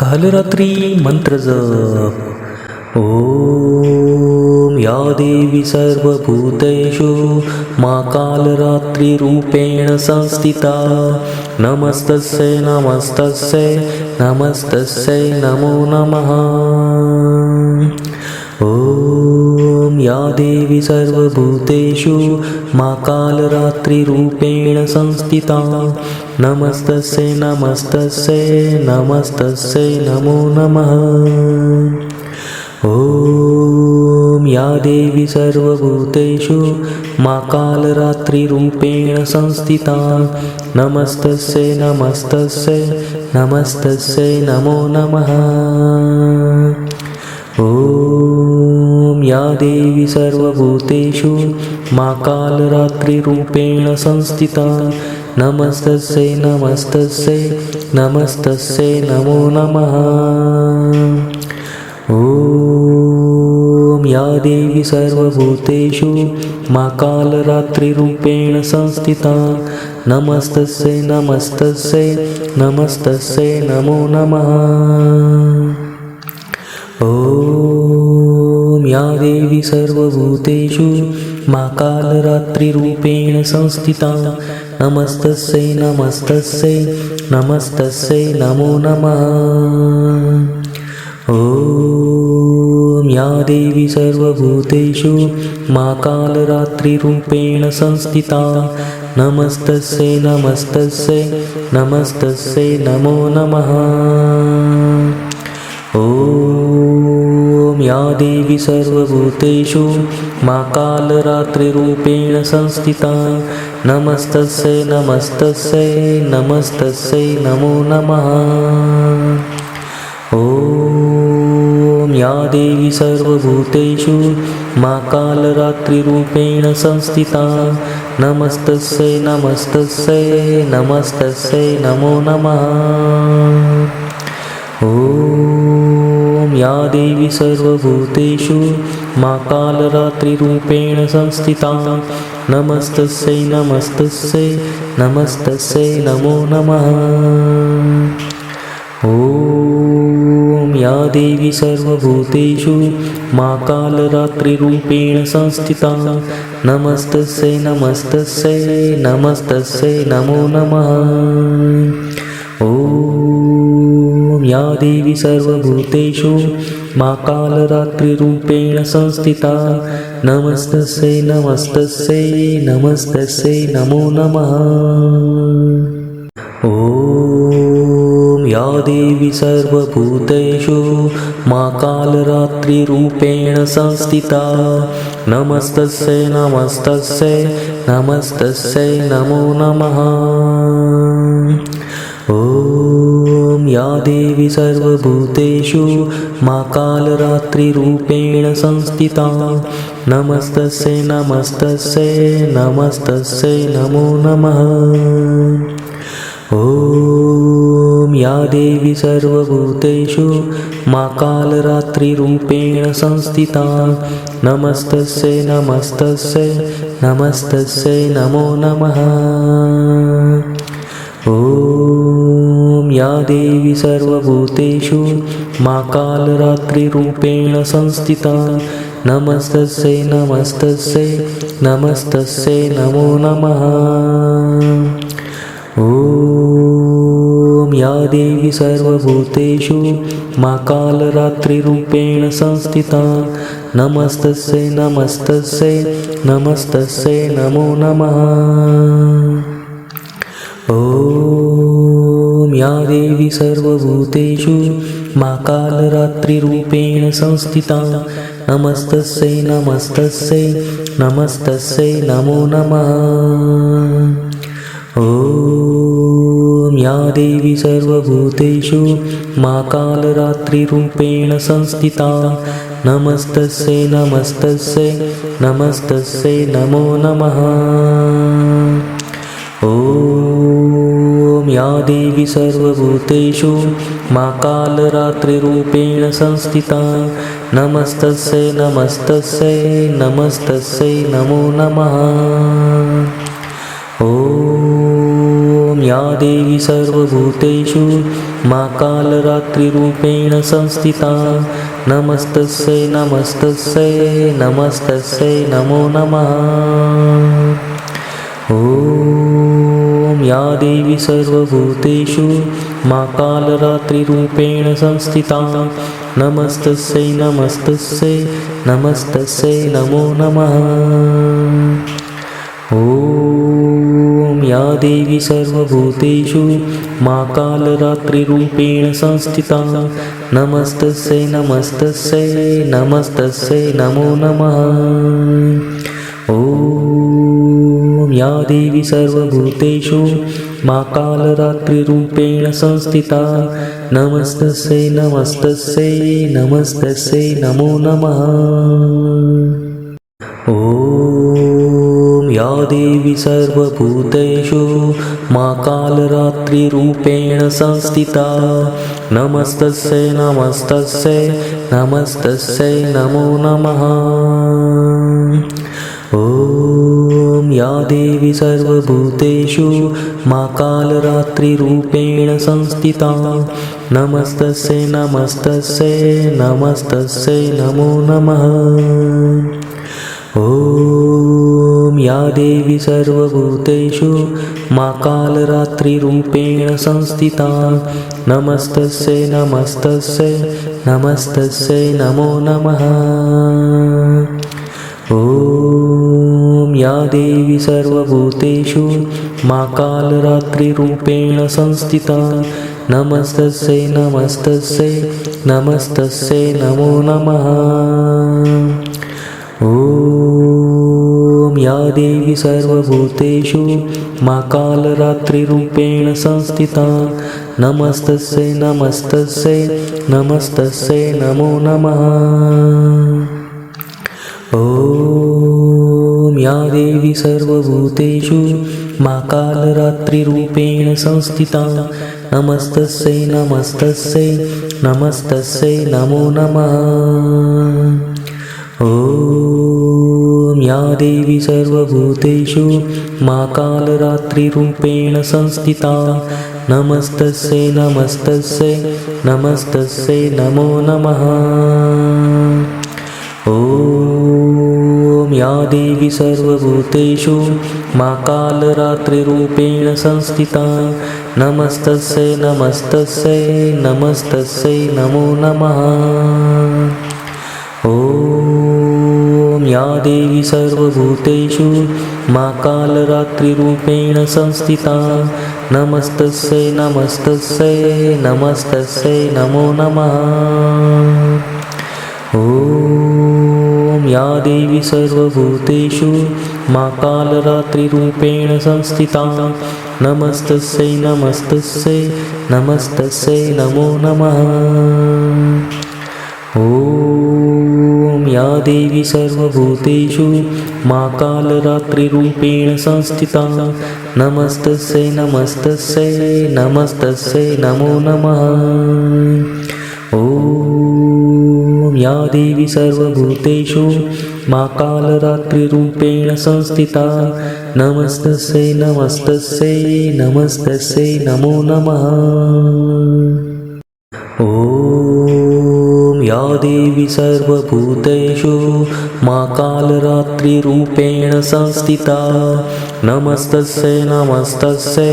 कालरात्री मंत्र जप। ॐ या देवी सर्वभूतेषु मा कालरात्रिरूपेण संस्थिता। नमस्तस्यै नमस्तस्यै नमस्तस्यै नमो नमः। ॐ या देवी सर्वभूतेषु मा कालरात्रिरूपेण संस्थिता नमस्तस्यै नमस्तस्यै नमस्तस्यै नमो नमः। ॐ या देवी सर्वभूतेषु मा कालरात्रिरूपेण संस्थिता नमस्तस्यै नमस्तस्यै नमस्तस्यै नमो नमः। ॐ या देवी सर्वभूतेषु मा कालरात्रिरूपेण संस्थिता नमस्तस्यै नमस्तस्यै नमस्तस्यै नमो नमः। ॐ या देवी सर्वभूतेषु मा कालरात्रिरूपेण संस्थिता। नमस्तस्यै नमस्तस्यै नमस्तस्यै नमो नमः। ॐ या देवी सर्वभूतेषु मा कालरात्रिरूपेण संस्थिता। नमस्तस्यै नमस्तस्यै नमस्तस्यै नमो नमः। ॐ या देवी सर्वभूतेषु मा कालरात्रिरूपेण संस्थिता। नमस्तस्यै नमस्तस्यै नमस्तस्यै नमो नमः या देवी सर्वभूतेषु मा कालरात्रिरूपेण संस्थिता। नमस्तस्यै नमस्तस्यै नमस्तस्यै नमो नमः। ॐ या देवी सर्वभूतेषु मा कालरात्रिरूपेण संस्थिता। नमस्तस्यै नमस्तस्यै नमस्तस्यै नमो नमः। ॐ या देवी सर्वभूतेषु मा कालरात्रिरूपेण संस्थिता। नमस्तस्यै नमस्तस्यै नमस्तस्यै नमो नमः। ॐ या देवी सर्वभूतेषु मा कालरात्रिरूपेण संस्थिता। नमस्तस्यै नमस्तस्यै नमस्तस्यै नमो नमः या देवी सर्वभूतेषु मा कालरात्रिरूपेण संस्थिता। नमस्तस्यै नमस्तस्यै नमस्तस्यै नमो नमः। ॐ या देवी सर्वभूतेषु मा कालरात्रिरूपेण संस्थिता। नमस्तस्यै नमस्तस्यै नमस्तस्यै नमो नमः। ॐ या देवी सर्वभूतेषु मा कालरात्रिरूपेण संस्थिता। नमस्तस्यै नमस्तस्यै नमस्तस्यै नमो नमः। ॐ या देवी सर्वभूतेषु मा कालरात्रिरूपेण संस्थिता। नमस्तस्यै नमस्तस्यै नमस्तस्यै नमो नमः। ॐ या देवी सर्वभूतेषु मा कालरात्रिरूपेण संस्थिता। नमस्तस्यै नमस्तस्यै नमस्तस्यै नमो नमः। ॐ या देवी सर्वभूतेषु मा कालरात्रिरूपेण संस्थिता। नमस्तस्यै नमस्तस्यै नमस्तस्यै नमो नमः। ॐ या देवी सर्वभूतेषु मा कालरात्रिरूपेण संस्थिता। नमस्तस्यै नमस्तस्यै नमस्तस्यै नमो नमः। ॐ या देवी सर्वभूतेषु मा कालरात्रिरूपेण संस्थिता। नमस्तस्यै नमस्तस्यै नमस्तस्यै नमो नमः। ॐ या देवी सर्वभूतेषु मा कालरात्रिरूपेण संस्थिता। नमस्तस्यै नमस्तस्यै नमस्तस्यै नमो नमः। ॐ या देवी सर्वभूतेषु मा कालरात्रिरूपेण संस्थिता। नमस्तस्यै नमस्तस्यै नमस्तस्यै नमो नमः। ॐ या देवी सर्वभूतेषु मा कालरात्रिरूपेण संस्थिता। नमस्तस्यै नमस्तस्यै नमस्तस्यै नमो नमः। ॐ या देवी सर्वभूतेषु मा कालरात्रिरूपेण संस्थिता। नमस्तस्यै नमस्तस्यै नमस्तस्यै नमो नमः। ॐ या देवी सर्वभूतेषु मा कालरात्रिरूपेण संस्थिता। नमस्तस्यै नमस्तस्यै नमस्तस्यै नमो नमः। ॐ या देवी सर्वभूतेषु मा कालरात्रिरूपेण संस्थिता। नमस्तस्यै नमस्तस्यै नमस्तस्यै नमो नमः। ॐ या देवी सर्वभूतेषु मा कालरात्रिरूपेण संस्थिता। नमस्तस्यै नमस्तस्यै नमस्तस्यै नमो नमः। ॐ या देवी सर्वभूतेषु मा कालरात्रिरूपेण संस्थिता। नमस्तस्यै नमस्तस्यै नमस्तस्यै नमो नमः। ॐ या देवी सर्वभूतेषु मा कालरात्रिरूपेण संस्थिता। नमस्तस्यै नमस्तस्यै नमस्तस्यै नमो नमः। ॐ या देवी सर्वभूतेषु मा कालरात्रिरूपेण संस्थिता। नमस्तस्यै नमस्तस्यै नमस्तस्यै नमो नमः। ॐ या देवी सर्वभूतेषु मा कालरात्रिरूपेण संस्थिता। नमस्तस्यै नमस्तस्यै नमस्तस्यै नमो नमः। ॐ या देवी सर्वभूतेषु मा कालरात्रिरूपेण संस्थिता। नमस्तस्यै नमस्तस्यै नमस्तस्यै नमो नमः या देवी सर्वभूतेषु मा कालरात्रिरूपेण संस्थिता। नमस्तस्यै नमस्तस्यै नमस्तस्यै नमो नमः। ॐ या देवी सर्वभूतेषु मा कालरात्रिरूपेण संस्थिता। नमस्तस्यै नमस्तस्यै नमस्तस्यै नमो नमः। ॐ या देवी सर्वभूतेषु मा कालरात्रिरूपेण संस्थिता। नमस्तस्यै नमस्तस्यै नमस्तस्यै नमो नमः। ॐ या देवी सर्वभूतेषु मा कालरात्रिरूपेण संस्थिता। नमस्तस्यै नमस्तस्यै नमस्तस्यै नमो नमः। ॐ या देवी सर्वभूतेषु मा कालरात्रिरूपेण संस्थिता। नमस्तस्यै नमस्तस्यै नमस्तस्यै नमो नमः। ॐ या देवी सर्वभूतेषु मा कालरात्रिरूपेण संस्थिता। नमस्तस्यै नमस्तस्यै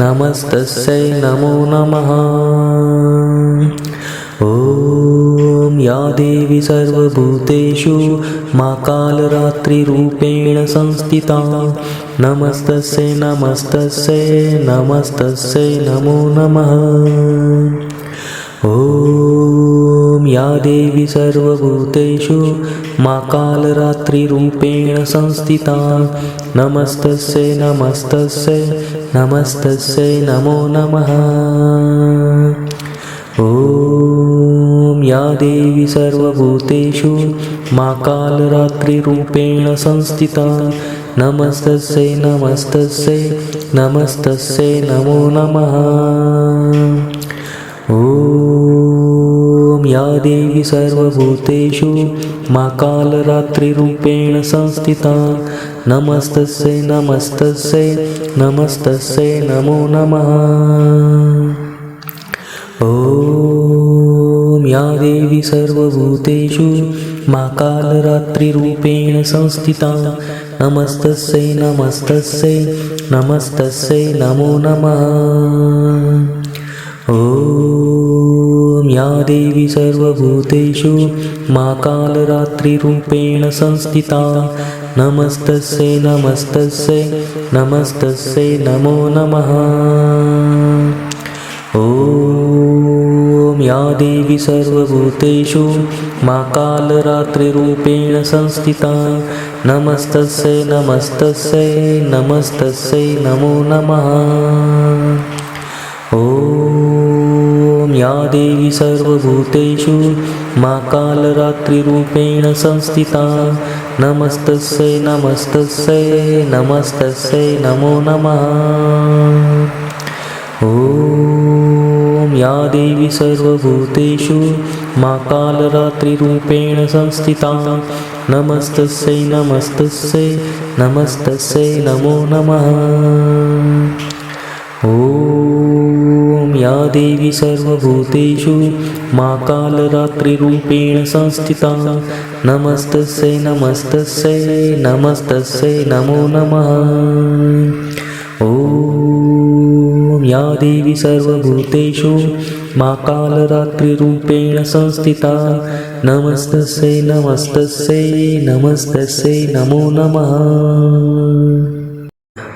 नमस्तस्यै नमो नमः। ॐ या देवी सर्वभूतेषु। मा कालरात्रिरूपेण संस्थिता। नमस्तस्यै नमस्तस्यै नमस्तस्यै नमो नमः। ॐ या देवी सर्वभूतेषु। मा कालरात्रिरूपेण संस्थिता। नमस्तस्यै नमस्तस्यै नमस्तस्यै नमो नमः। ॐ या देवी सर्वभूतेषु मा कालरात्रिरूपेण संस्थिता। नमस्तस्यै नमस्तस्यै नमस्तस्यै नमो नमः। ॐ या देवी सर्वभूतेषु मा कालरात्रिरूपेण संस्थिता। नमस्तस्यै नमस्तस्यै नमस्तस्यै नमो नमः। ॐ या देवी सर्वभूतेषु मा कालरात्रिरूपेण संस्थिता। नमस्तस्यै नमस्तस्यै नमस्तस्यै नमो नमः। ॐ या देवी सर्वभूतेषु मा कालरात्रिरूपेण संस्थिता। नमस्तस्यै नमस्तस्यै नमस्तस्यै नमो नमः या देवी सर्वभूतेषु मा कालरात्रिरूपेण संस्थिता। नमस्तस्यै नमस्तस्यै नमस्तस्यै नमो नमः। ॐ या देवी सर्वभूतेषु मा कालरात्रिरूपेण संस्थिता। नमस्तस्यै नमस्तस्यै नमस्तस्यै नमो नमः। ॐ या देवी सर्वभूतेषु मा कालरात्रिरूपेण संस्थिता। नमस्तस्यै नमस्तस्यै नमस्तस्यै नमो नमः। ॐ या देवी सर्वभूतेषु मा कालरात्रिरूपेण संस्थिता। नमस्तस्यै नमस्तस्यै नमस्तस्यै नमो नमः या देवी सर्वभूतेषु मा कालरात्रिरूपेण संस्थिता। नमस्तस्यै नमस्तस्यै नमस्तस्यै नमो नमः।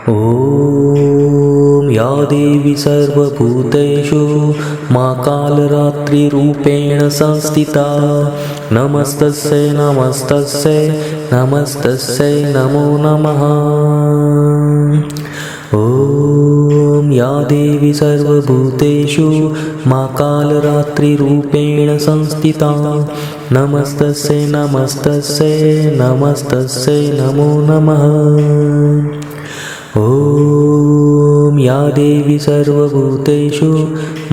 ॐ या देवी सर्वभूतेषु मा कालरात्रिरूपेण संस्थिता। नमस्तस्यै नमस्तस्यै नमस्तस्यै नमो नमः। ॐ या देवी सर्वभूतेषु मा कालरात्रिरूपेण संस्थिता। नमस्तस्यै नमस्तस्यै नमस्तस्यै नमो नमः। ॐ या देवी सर्वभूतेषु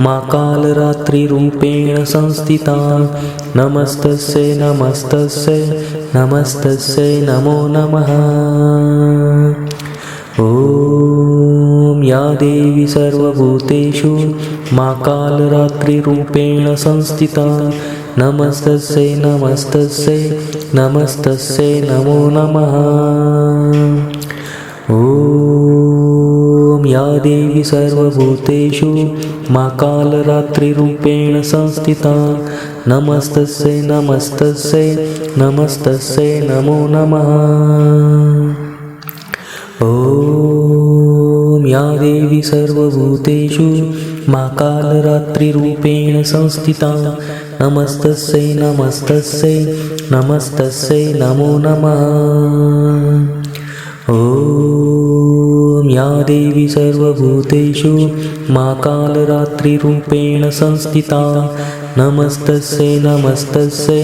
मा कालरात्रिरूपेण संस्थिता। नमस्तस्यै नमस्तस्यै नमस्तस्यै नमो नमः। ॐ या देवी सर्वभूतेषु मा कालरात्रिरूपेण संस्थिता नमस्तस्यै नमस्तस्यै नमस्तस्यै नमो नमः। ॐ या देवी सर्वभूतेषु मा कालरात्रिरूपेण संस्थिता नमस्तस्यै नमस्तस्यै नमस्तस्यै नमो नमः। ॐ या देवी सर्वभूतेषु मा कालरात्रिरूपेण संस्थिता। नमस्तस्यै नमस्तस्यै नमस्तस्यै नमो नमः। ॐ या देवी सर्वभूतेषु मा कालरात्रिरूपेण संस्थिता। नमस्तस्यै नमस्तस्यै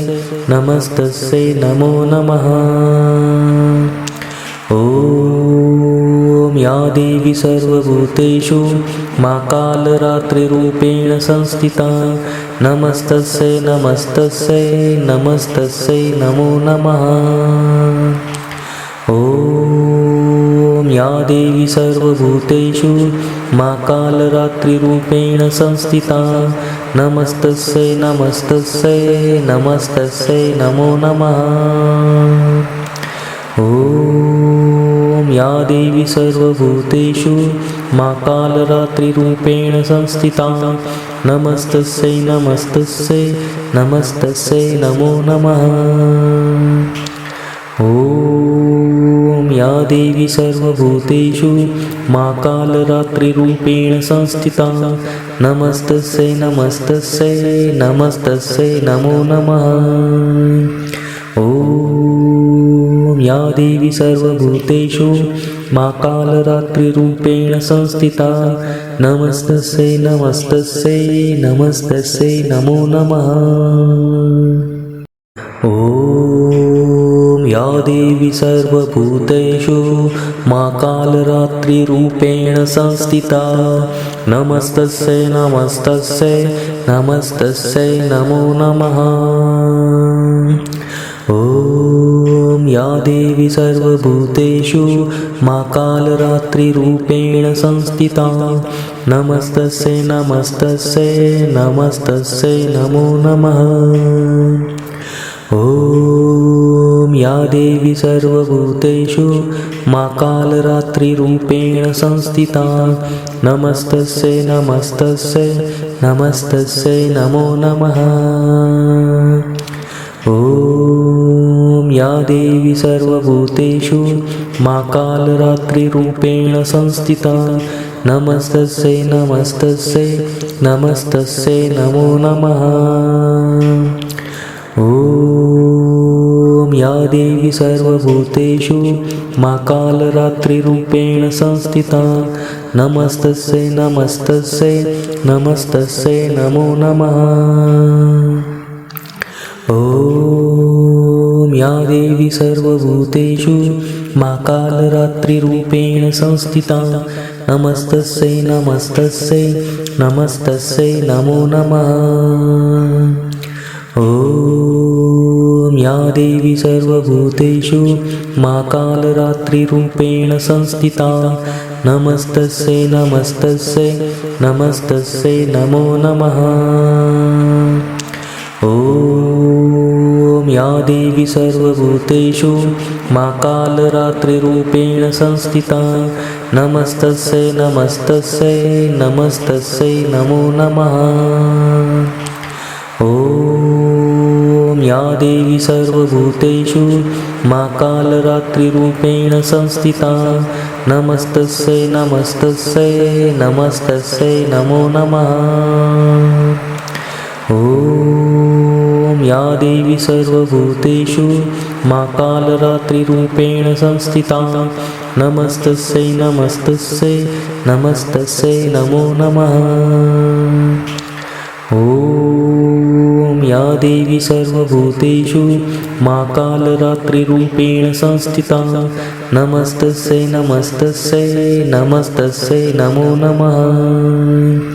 नमस्तस्यै नमो नमः। ॐ या देवी सर्वभूतेषु। मा कालरात्रिरूपेण संस्थिता। नमस्तस्यै नमस्तस्यै नमस्तस्यै नमो नमः। ॐ या देवी सर्वभूतेषु। मा कालरात्रिरूपेण संस्थिता। नमस्तस्यै नमस्तस्यै नमस्तस्यै नमो नमः। ॐ या देवी सर्वभूतेषु मा कालरात्रिरूपेण संस्थिता। नमस्तस्यै नमस्तस्यै नमस्तस्यै नमो नमः। ॐ या देवी सर्वभूतेषु मा कालरात्रिरूपेण संस्थिता। नमस्तस्यै नमस्तस्यै नमस्तस्यै नमो नमः। ॐ या देवी सर्वभूतेषु मा कालरात्रिरूपेण संस्थिता। नमस्तस्यै नमस्तस्यै नमस्तस्यै नमो नमः। ॐ या देवी सर्वभूतेषु मा कालरात्रिरूपेण संस्थिता। नमस्तस्यै नमस्तस्यै नमस्तस्यै नमो नमः। ॐ ॐ या देवी सर्वभूतेषु। मा कालरात्रिरूपेण संस्थिता। नमस्तस्यै नमस्तस्यै नमस्तस्यै नमो नमः। ॐ या देवी सर्वभूतेषु। मा कालरात्रिरूपेण संस्थिता। नमस्तस्यै नमस्तस्यै नमस्तस्यै नमो नमः। ॐ या देवी सर्वभूतेषु मा कालरात्रिरूपेण संस्थिता। नमस्तस्यै नमस्तस्यै नमस्तस्यै नमो नमः। ॐ या देवी सर्वभूतेषु मा कालरात्रिरूपेण संस्थिता। नमस्तस्यै नमस्तस्यै नमस्तस्यै नमो नमः। ॐ या देवी सर्वभूतेषु मा कालरात्रिरूपेण संस्थिता। नमस्तस्यै नमस्तस्यै नमस्तस्यै नमो नमः। ॐ या देवी सर्वभूतेषु मा कालरात्रिरूपेण संस्थिता। नमस्तस्यै नमस्तस्यै नमस्तस्यै नमो नमः। ॐ या देवी सर्वभूतेषु मा कालरात्रिरूपेण संस्थिता। नमस्तस्यै नमस्तस्यै नमस्तस्यै नमो नमः। ॐ या देवी सर्वभूतेषु मा कालरात्रिरूपेण संस्थिता। नमस्तस्यै नमस्तस्यै नमस्तस्यै नमो नमः। ॐ या देवी सर्वभूतेषु मा कालरात्रिरूपेण संस्थिता। नमस्तस्यै नमस्तस्यै नमस्तस्यै नमो नमः। ॐ या देवी सर्वभूतेषु मा कालरात्रिरूपेण संस्थिता। नमस्तस्यै नमस्तस्यै नमस्तस्यै नमो नमः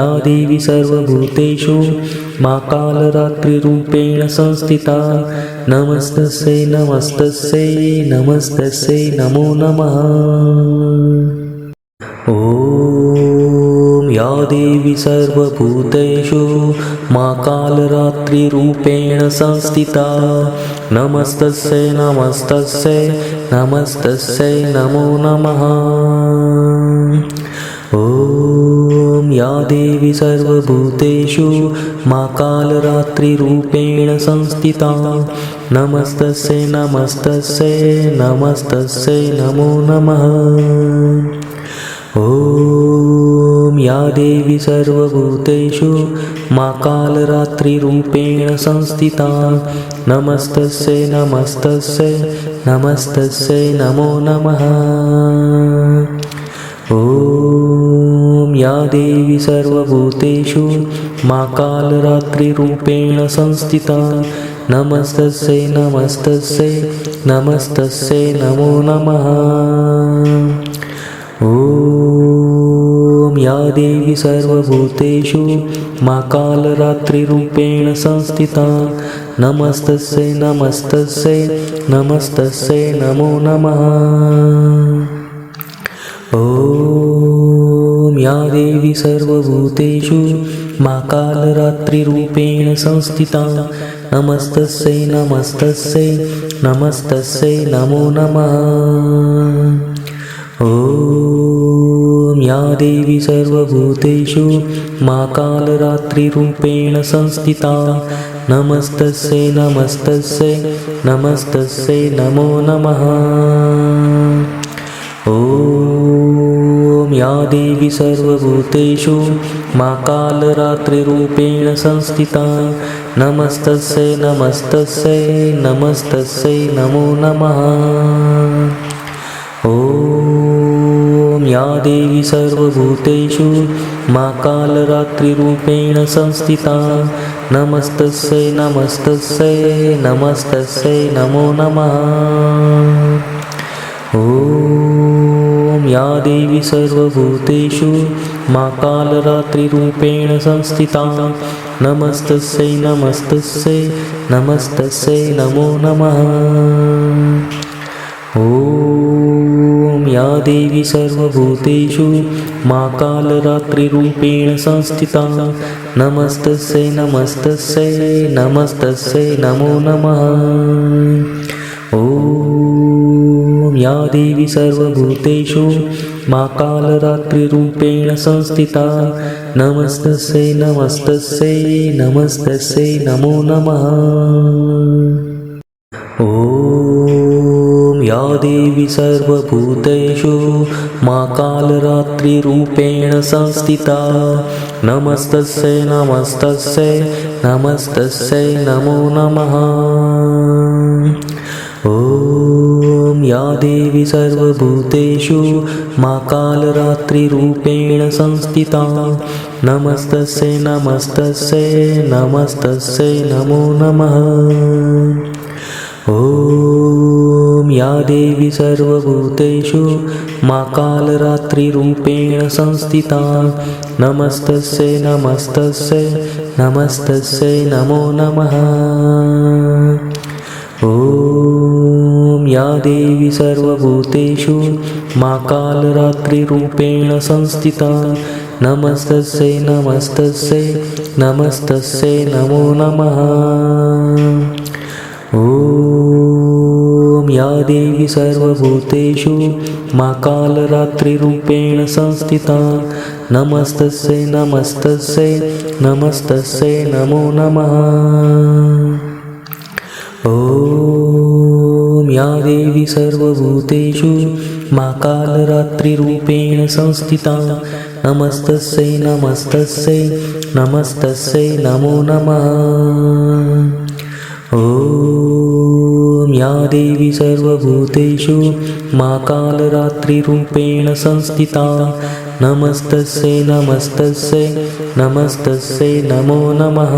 या देवी सर्वभूतेषु मा कालरात्रिरूपेण संस्थिता। नमस्तस्यै नमस्तस्यै नमस्तस्यै नमो नमः। ॐ या देवी सर्वभूतेषु मा कालरात्रिरूपेण संस्थिता। नमस्तस्यै नमस्तस्यै नमस्तस्यै नमो नमः। ॐ या देवी सर्वभूतेषु मा कालरात्रिरूपेण संस्थिता। नमस्तस्यै नमस्तस्यै नमस्तस्यै नमो नमः। ॐ या देवी सर्वभूतेषु मा कालरात्रिरूपेण संस्थिता। नमस्तस्यै नमस्तस्यै नमस्तस्यै नमो नमः या देवी सर्वभूतेषु मा कालरात्रिरूपेण संस्थिता। नमस्तस्यै नमस्तस्यै नमस्तस्यै नमो नमः। ॐ या देवी सर्वभूतेषु मा कालरात्रिरूपेण संस्थिता। नमस्तस्यै नमस्तस्यै नमस्तस्यै नमो नमः। ॐ या देवी सर्वभूतेषु मा कालरात्रिरूपेण संस्थिता। नमस्तस्यै नमस्तस्यै नमस्तस्यै नमो नमः। ॐ या देवी सर्वभूतेषु मा कालरात्रिरूपेण संस्थिता। नमस्तस्यै नमस्तस्यै नमस्तस्यै नमो नमः। ॐ या देवी सर्वभूतेषु मा कालरात्रिरूपेण संस्थिता। नमस्तस्यै नमस्तस्यै नमस्तस्यै नमो नमः। ॐ या देवी सर्वभूतेषु मा कालरात्रिरूपेण संस्थिता। नमस्तस्यै नमस्तस्यै नमस्तस्यै नमो नमः सर्वभूतेषु मा कालरात्रिरूपेण संस्थिता। नमस्तस्यै नमस्तस्यै नमस्तस्यै नमो नमः। ॐ या देवी सर्वभूतेषु मा कालरात्रिरूपेण संस्थिता। नमस्तस्यै नमस्तस्यै नमस्तस्यै नमो नमः। ॐ या देवी सर्वभूतेषु मा कालरात्रिरूपेण संस्थिता। नमस्तस्यै नमस्तस्यै नमस्तस्यै नमो नमः। ॐ या देवी सर्वभूतेषु मा कालरात्रिरूपेण संस्थिता। नमस्तस्यै नमस्तस्यै नमस्तस्यै नमो नमः। ॐ या देवी सर्वभूतेषु मा कालरात्रिरूपेण संस्थिता। नमस्तस्यै नमस्तस्यै नमस्तस्यै नमो नमः। ॐ या देवी सर्वभूतेषु मा कालरात्रिरूपेण संस्थिता। नमस्तस्यै नमस्तस्यै नमस्तस्यै नमो नमः। ॐ या देवी सर्वभूतेषु मा कालरात्रिरूपेण संस्थिता। नमस्तस्यै नमस्तस्यै नमस्तस्यै नमो नमः। ॐ या देवी सर्वभूतेषु मा कालरात्रिरूपेण संस्थिता। नमस्तस्यै नमस्तस्यै नमस्तस्यै नमो नमः। ॐ या देवी सर्वभूतेषु मा कालरात्रिरूपेण संस्थिता। नमस्तस्यै नमस्तस्यै नमस्तस्यै नमो नमः। ॐ या देवी सर्वभूतेषु मा कालरात्रिरूपेण संस्थिता। नमस्तस्यै नमस्तस्यै नमस्तस्यै नमो नमः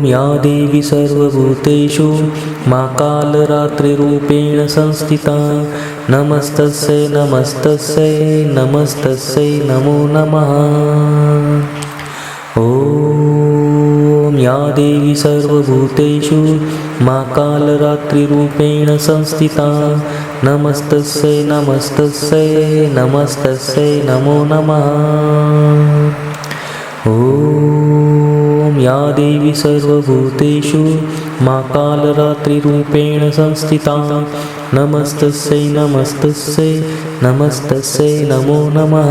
ॐ या देवी सर्वभूतेषु मा कालरात्रिरूपेण संस्थिता। नमस्तस्यै नमस्तस्यै नमस्तस्यै नमो नमः। ॐ या देवी सर्वभूतेषु मा कालरात्रिरूपेण संस्थिता। नमस्तस्यै नमस्तस्यै नमस्तस्यै नमो नमः। ॐ या देवी सर्वभूतेषु मा कालरात्रिरूपेण संस्थिता। नमस्तस्यै नमस्तस्यै नमस्तस्यै नमो नमः।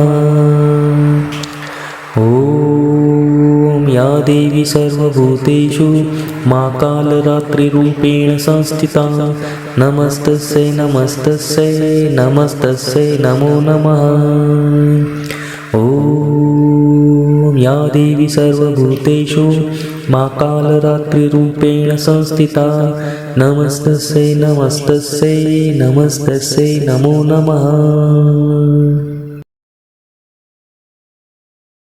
ॐ या देवी सर्वभूतेषु मा कालरात्रिरूपेण संस्थिता। नमस्तस्यै नमस्तस्यै नमस्तस्यै नमो नमः। ॐ या देवी सर्वभूतेषु मा कालरात्रिरूपेण संस्थिता। नमस्तस्यै नमस्तस्यै नमस्तस्यै नमो नमः